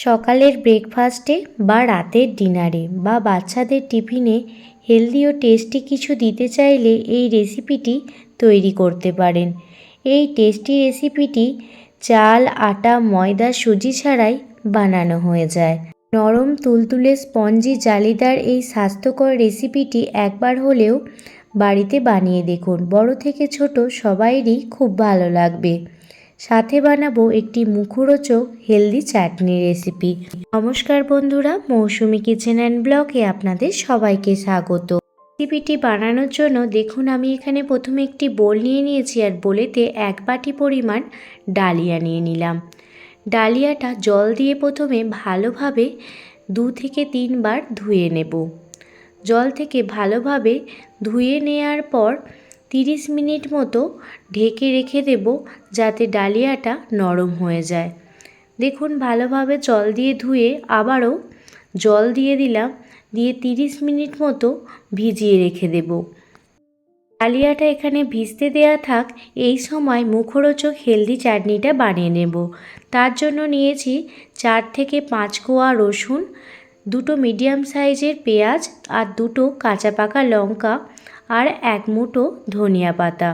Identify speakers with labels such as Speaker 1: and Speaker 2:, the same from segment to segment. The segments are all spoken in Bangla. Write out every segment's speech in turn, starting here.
Speaker 1: সকালের ব্রেকফাস্টে বা রাতের ডিনারে বা বাচ্চাদের টিফিনে হেলদি ও টেস্টি কিছু দিতে চাইলে এই রেসিপিটি তৈরি করতে পারেন। এই টেস্টি রেসিপিটি চাল, আটা, ময়দা, সুজি ছাড়াই বানানো হয়ে যায়। নরম তুলতুলে স্পঞ্জি জালিদার এই স্বাস্থ্যকর রেসিপিটি একবার হলেও বাড়িতে বানিয়ে দেখুন। বড় থেকে ছোট সবাইরই খুব ভালো লাগবে। সাথে বানাবো একটি মুখরোচক হেলদি চাটনি রেসিপি নমস্কার বন্ধুরা, মৌসুমি কিচেন অ্যান্ড ব্লগে আপনাদের সবাইকে স্বাগত। রেসিপিটি বানানোর জন্য দেখুন, আমি এখানে প্রথমে একটি বোল নিয়ে নিয়েছি আর বোলেতে এক বাটি পরিমাণ ডালিয়া নিয়ে নিলাম। ডালিয়াটা জল দিয়ে প্রথমে ভালোভাবে দু থেকে তিনবার ধুয়ে নেব। জল থেকে ভালোভাবে ধুয়ে নেওয়ার পর তিরিশ মিনিট মতো ঢেকে রেখে দেব যাতে ডালিয়াটা নরম হয়ে যায়। দেখুন, ভালোভাবে জল দিয়ে ধুয়ে আবারও জল দিয়ে দিলাম, দিয়ে তিরিশ মিনিট মতো ভিজিয়ে রেখে দেব। ডালিয়াটা এখানে ভিজতে দেয়া থাক, এই সময় মুখরোচক হেলদি চাটনিটা বানিয়ে নেব। তার জন্য নিয়েছি চার থেকে পাঁচ কোয়া রসুন, দুটো মিডিয়াম সাইজের পেঁয়াজ আর দুটো কাঁচা পাকা লঙ্কা আর এক মুঠো ধনিয়া পাতা।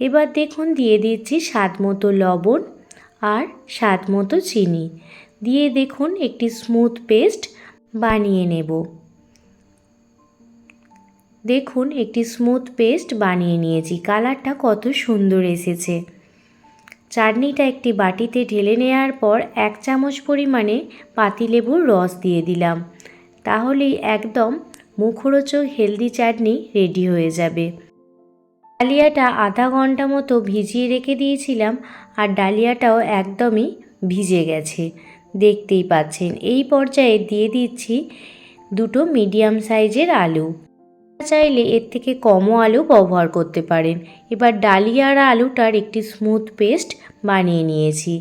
Speaker 1: এবার দেখুন, দিয়ে দিচ্ছি স্বাদ মতো লবণ আর স্বাদ মতো চিনি। দিয়ে দেখুন, একটি স্মুথ পেস্ট বানিয়ে নেব। দেখুন, একটি স্মুথ পেস্ট বানিয়ে নিয়েছি। কালারটা কত সুন্দর এসেছে। চাটনিটা একটি বাটিতে ঢেলে নেওয়ার পর এক চামচ পরিমাণে পাতিলেবুর রস দিয়ে দিলাম। তাহলেই একদম মুখরোচক হেলদি চাটনি রেডি হয়ে যাবে। ডালিয়াটা আধা ঘণ্টা মতো ভিজিয়ে রেখে দিয়েছিলাম আর ডালিয়াটাও একদমই ভিজে গেছে। দেখতেই পাচ্ছেন, এই পর্যায়ে দিয়ে দিচ্ছি দুটো মিডিয়াম সাইজের আলু। চাইলে এর থেকে কমও আলু ব্যবহার করতে পারেন। এবার ডালিয়া আর আলুটার একটি স্মুথ পেস্ট বানিয়ে নিয়েছি।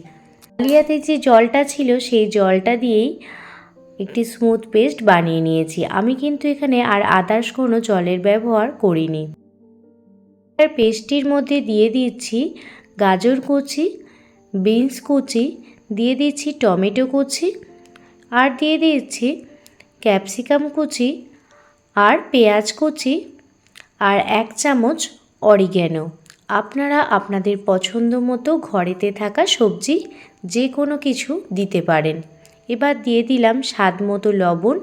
Speaker 1: ডালিয়াতে যে জলটা ছিল সেই জলটা দিয়েই একটি স্মুথ পেস্ট বানিয়ে নিয়েছি। আমি কিন্তু এখানে আর আদার্স কোনো জলের ব্যবহার করিনি। আর পেস্টটির মধ্যে দিয়ে দিচ্ছি গাজর কুচি বিনস কুচি, দিয়ে দিচ্ছি টমেটো কুচি আর দিয়ে দিচ্ছি ক্যাপসিকাম কুচি আর পেঁয়াজ কুচি আর এক চামচ অরিগ্যানো আপনারা আপনাদের পছন্দ মতো ঘরেতে থাকা সবজি যে কোনো কিছু দিতে পারেন। এবার দিয়ে দিলাম স্বাদ মতো লবণ।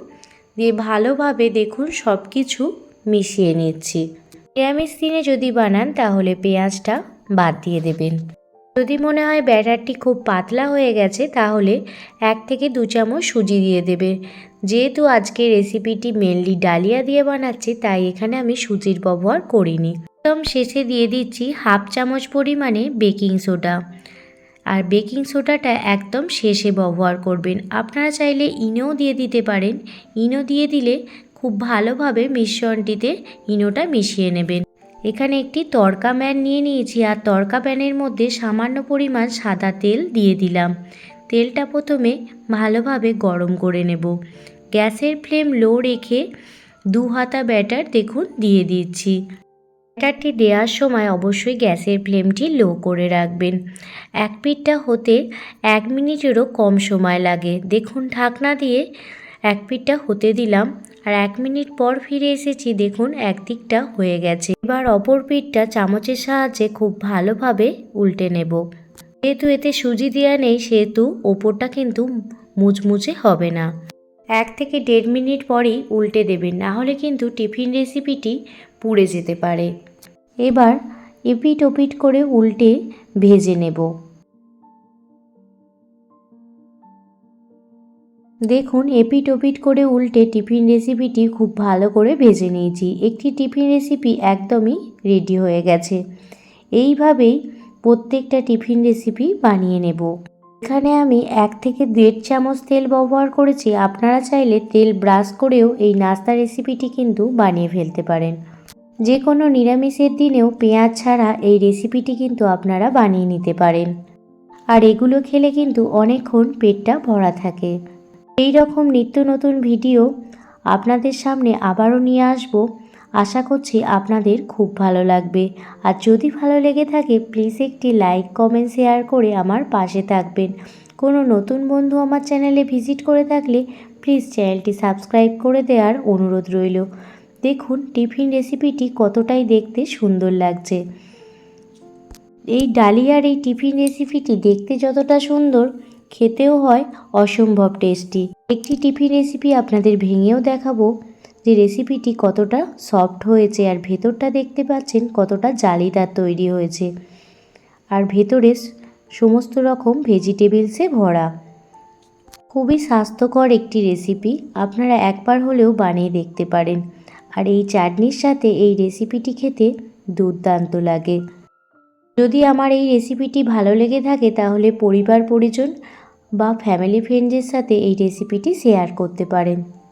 Speaker 1: দিয়ে ভালোভাবে দেখুন সব কিছু মিশিয়ে নিচ্ছি। নিরামিষ দিনে যদি বানান, তাহলে পেঁয়াজটা বাদ দিয়ে দেবেন। যদি মনে হয় ব্যাটারটি খুব পাতলা হয়ে গেছে, তাহলে এক থেকে দু চামচ সুজি দিয়ে দেবে যেহেতু আজকে রেসিপিটি মেনলি ডালিয়া দিয়ে বানাচ্ছি, তাই এখানে আমি সুজির ব্যবহার করিনি। একদম শেষে দিয়ে দিচ্ছি হাফ চামচ পরিমাণে বেকিং সোডা। আর বেকিং সোডাটা একদম শেষে ব্যবহার করবেন। আপনারা চাইলে ইনোও দিয়ে দিতে পারেন। ইনো দিয়ে দিলে খুব ভালোভাবে মিশ্রণটিতে ইনোটা মিশিয়ে নেবেন। এখানে একটি তড়কা প্যান নিয়ে নিয়েছি আর তড়কা প্যানের মধ্যে সামান্য পরিমাণ সাদা তেল দিয়ে দিলাম। তেলটা প্রথমে ভালোভাবে গরম করে নেব। গ্যাসের ফ্লেম লো রেখে দু হাতা ব্যাটার দেখুন দিয়ে দিচ্ছি। ব্যাটারটি দেওয়ার সময় অবশ্যই গ্যাসের ফ্লেমটি লো করে রাখবেন। এক পিঠটা হতে এক মিনিটেরও কম সময় লাগে। দেখুন, ঢাকনা দিয়ে এক পিঠটা হতে দিলাম আর এক মিনিট পর ফিরে এসেছি। দেখুন একদিকটা হয়ে গেছে। এবার অপর পিঠটা চামচের সাহায্যে খুব ভালোভাবে উল্টে নেব। যেহেতু এতে সুজি দেওয়া নেই, সেহেতু ওপরটা কিন্তু মুচমুচে হবে না। এক থেকে দেড় মিনিট পরেই উল্টে দেবেন, না হলে কিন্তু টিফিন রেসিপিটি পুড়ে যেতে পারে। এবার এপিট ওপিট করে উল্টে ভেজে নেব। দেখুন এপিট ওপিট করে উল্টে টিফিন রেসিপিটি খুব ভালো করে ভেজে নিয়েছি। একটি টিফিন রেসিপি একদমই রেডি হয়ে গেছে। এইভাবেই প্রত্যেকটা টিফিন রেসিপি বানিয়ে নেব। এখানে আমি এক থেকে দেড় চামচ তেল ব্যবহার করেছি। আপনারা চাইলে তেল ব্রাশ করেও এই নাস্তা রেসিপিটি কিন্তু বানিয়ে ফেলতে পারেন। যে কোনো নিরামিষের দিনেও পেঁয়াজ ছাড়া এই রেসিপিটি কিন্তু আপনারা বানিয়ে নিতে পারেন। আর এগুলো খেলে কিন্তু অনেকক্ষণ পেটটা ভরা থাকে। এই রকম নিত্য নতুন ভিডিও আপনাদের সামনে আবারও নিয়ে আসব। আশা করছি আপনাদের খুব ভালো লাগবে। আর যদি ভালো লেগে থাকে প্লিজ একটি লাইক কমেন্ট শেয়ার করে আমার পাশে থাকবেন। কোনো নতুন বন্ধু আমার চ্যানেলে ভিজিট করে থাকলে প্লিজ চ্যানেলটি সাবস্ক্রাইব করে দেওয়ার অনুরোধ রইল। দেখুন টিফিন রেসিপিটি কতটাই দেখতে সুন্দর লাগছে। এই ডালিয়ার এই টিফিন রেসিপিটি দেখতে যতটা সুন্দর, খেতেও হয় অসম্ভব টেস্টি একটি টিফিন রেসিপি আপনাদের ভেঙেও দেখাবো। যে রেসিপিটি কতটা সফট হয়েছে আর ভেতরটা দেখতে পাচ্ছেন কতটা জালিদার তৈরি হয়েছে। আর ভেতরে সমস্ত রকম ভেজিটেবলসে ভরা। খুবই স্বাস্থ্যকর একটি রেসিপি আপনারা একবার হলেও বানিয়ে দেখতে পারেন। আর এই চাটনির সাথে এই রেসিপিটি খেতে দুর্দান্ত লাগে। যদি আমার এই রেসিপিটি ভালো লেগে থাকে তাহলে পরিবার, পরিজন বা ফ্যামিলি ফ্রেন্ডসের সাথে এই রেসিপিটি শেয়ার করতে পারেন।